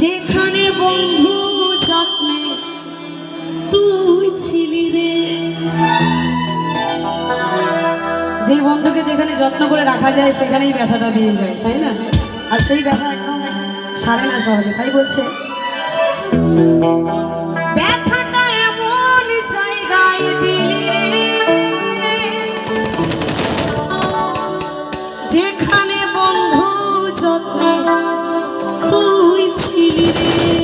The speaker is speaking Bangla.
যেখানে বন্ধু যত্নে তুই ছিলি রে। যে বন্ধুকে যেখানে যত্ন করে রাখা যায়, সেখানেই ব্যথাটা দিয়ে যায়, তাই না? আর সেই ব্যথা একদম সারে না সহজে, তাই বলছে। ব্যথাটা এমন যেখানে বন্ধু যত্নে ছিলি রে